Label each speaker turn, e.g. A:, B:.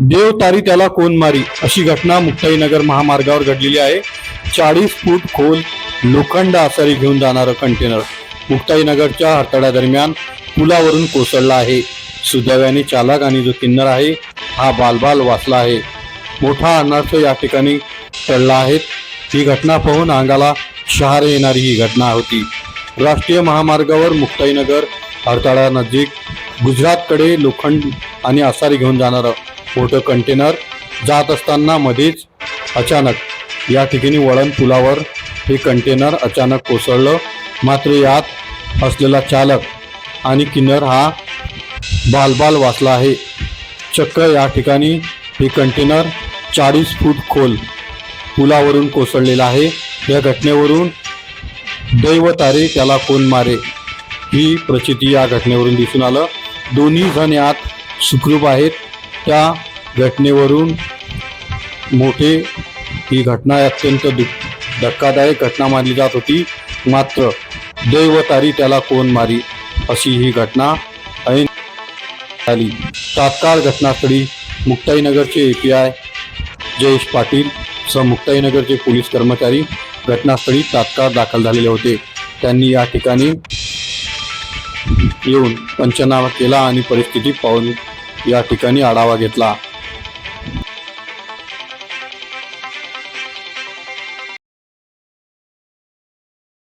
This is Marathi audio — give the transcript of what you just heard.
A: देव तारी त्याला कोण मारी? अशी घटना मुक्ताईनगर महामार्गावर घडलेली आहे. चाळीस फूट खोल लोखंड आसारी घेऊन जाणारं कंटेनर मुक्ताईनगरच्या हरतड्यादरम्यान पुलावरून कोसळला आहे. सुदैवाने चालक आणि जो किन्नर आहे हा बालबाल वाचला आहे. मोठा अनर्थ या ठिकाणी टळला आहे. ही घटना पाहून अंगाला शहारे येणारी ही घटना होती. राष्ट्रीय महामार्गावर मुक्ताईनगर हरताळा नजीक गुजरातकडे लोखंड आणि आसारी घेऊन जाणारं मोठं कंटेनर जात असताना मध्येच अचानक या ठिकाणी वळण पुलावर हे कंटेनर अचानक कोसळलं. मात्र यात असलेला चालक आणि किन्नर हा बालबाल वाचला आहे. चक्क या ठिकाणी हे कंटेनर चाळीस फूट खोल पुलावरून कोसळलेला आहे. या घटनेवरून दैवतारे त्याला कोण मारे ही प्रचिती या घटनेवरून दिसून आलं. दोन्ही जण यात सुखरूप आहेत. त्या घटनेवरून मोठे ही घटना अत्यंत दुःख धक्कादायक घटना मानली जात होती. मात्र दैवतारी त्याला कोण मारी अशी ही घटना ऐन झाली. तात्काळ घटनास्थळी मुक्ताईनगरचे A P I Jayesh Patil सह मुक्ताईनगरचे पोलीस कर्मचारी घटनास्थळी तात्काळ दाखल झालेले होते. त्यांनी या ठिकाणी येऊन पंचनामा केला आणि परिस्थिती पाहून या ठिकाणी आढावा घेतला.